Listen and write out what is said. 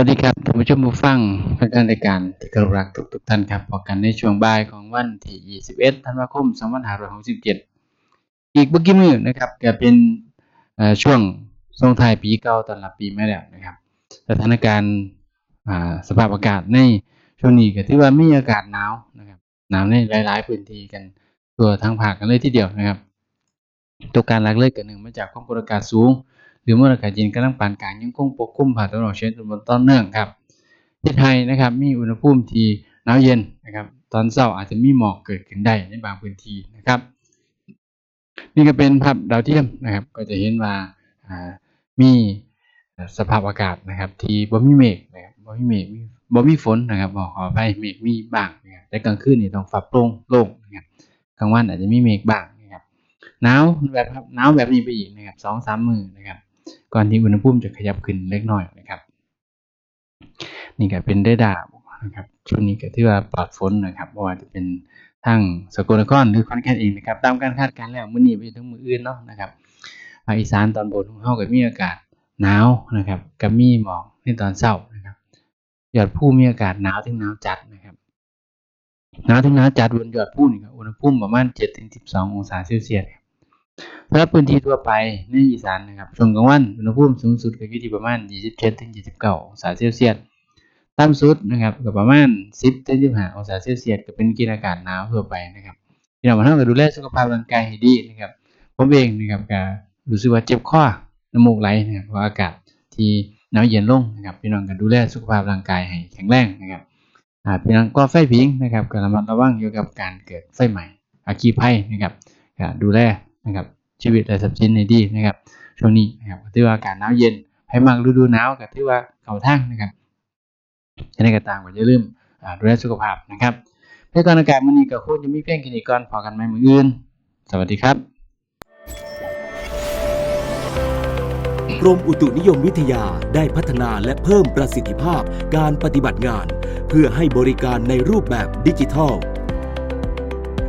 วัสดีครับท่านผู้ชมผู้ฟังแฟนรายการที่เคารพรักทุกทุกๆท่านครับพบกันในช่วงบ่ายของวันที่ 21 ธันวาคม 2567 อีกเมื่อกี้มือนะครับก็เป็นช่วงส่งท้ายปีเก่าตอนรับปีใหม่แล้วนะครับ สถานการณ์สภาพอากาศในช่วงนี้ก็ถือว่ามีอากาศหนาวนะครับหนาวในหลายๆพื้นที่กันทั่วทั้งภาคกันเลยทีเดียวนะครับ ตัวการหลักเลยกิดหนึ่งมาจากความกดอากาศสูง รือมวลอากาศเย็นกำลังปานกลางยังคงปกคลุมภาคตะวันออกเฉียงตะวันตอนเนื่องครับประเทศไทยนะครับมีอุณหภูมิที่หนาวเย็นนะครับตอนเช้าอาจจะมีหมอกเกิดขึ้นได้ในบางพื้นที่นะครับ นี่ก็เป็นภาพดาวเทียมนะครับ ก็จะเห็นว่ามีสภาพอากาศนะครับ ที่บ่มีเมฆนะครับบ่มีเมฆบ่มีฝนนะครับบอกขออภัยเมฆมีบ้างนะครับแต่กลางคืนนี่ต้องฝับโปร่งโล่งนะครับกลางวันอาจจะมีเมฆบ้างนะครับหนาวแบบครับหนาวแบบนี้ไปอีกนะครับสองสามมือนะครับ ก่อนที่อุณหภูมิจะขยับขึ้นเล็กน้อยนะครับ นี่ก็เป็นได้ดาวนะครับช่วงนี้ก็ถือว่าปลอดฝนนะครับว่าจะเป็นทั้งสกลนครหรือขอนแกนเองนะครับ ตามการคาดการณ์แล้วมื้อนี้ไปถึงมืออื่นเนาะนะครับภาคอีสานตอนบนของเฮาก็มีอากาศหนาวนะครับกับมีหมอกในตอนเช้านะครับยอดภูมีอากาศหนาวถึงหนาวจัดนะครับหนาวถึงหนาวจัดบนยอดภูนี่ครับอุณหภูมิประมาณ7-12 องศาเซลเซียส สำหรับพื้นที่ทั่วไปในอีสานนะครับช่วงกลางวันอุณหภูมิสูงสุดก็อยู่ที่ประมาณ 27ถึง29 องศาเซลเซียสต่ำสุดนะครับก็ประมาณ 10ถึง15 องศาเซลเซียสก็เป็นกณฑ์อากาศหนาวทั่วไปนะครับพี่น้องมาทำก็ดูแลสุขภาพร่างกายให้ดีนะครับผมเองนะครับก็รู้สึกว่าเจ็บคอน้ำมูกไหลนะครับเพราะอากาศที่หนาวเย็นลงนะครับพี่น้องก็ดูแลสุขภาพร่างกายให้แข็งแรงนะครับอ่าพี่น้องก็ไฟผิงนะครับก็ระมัดระวังเกี่ยวกับการเกิดไฟไหม้อาคีภัยนะครับก็ดูแล นะครับชีวิตและทรัพย์สินในดีนะครับช่วงนี้นะครับถือว่าอากาศหนาวเย็นให้มักฤดูหนาวก็ถือว่าเข้าทางนะครับยังไงก็ตามก็อย่าลืมดูแลสุขภาพนะครับเพื่อก่อนอากาศมื้อนี้ก็คงจะมีเพียงแค่นี้ก่อนพอกันใหมมืออื่น สวัสดีครับกรมอุตุนิยมวิทยาได้พัฒนาและเพิ่มประสิทธิภาพการปฏิบัติงาน เพื่อให้บริการในรูปแบบดิจิทัล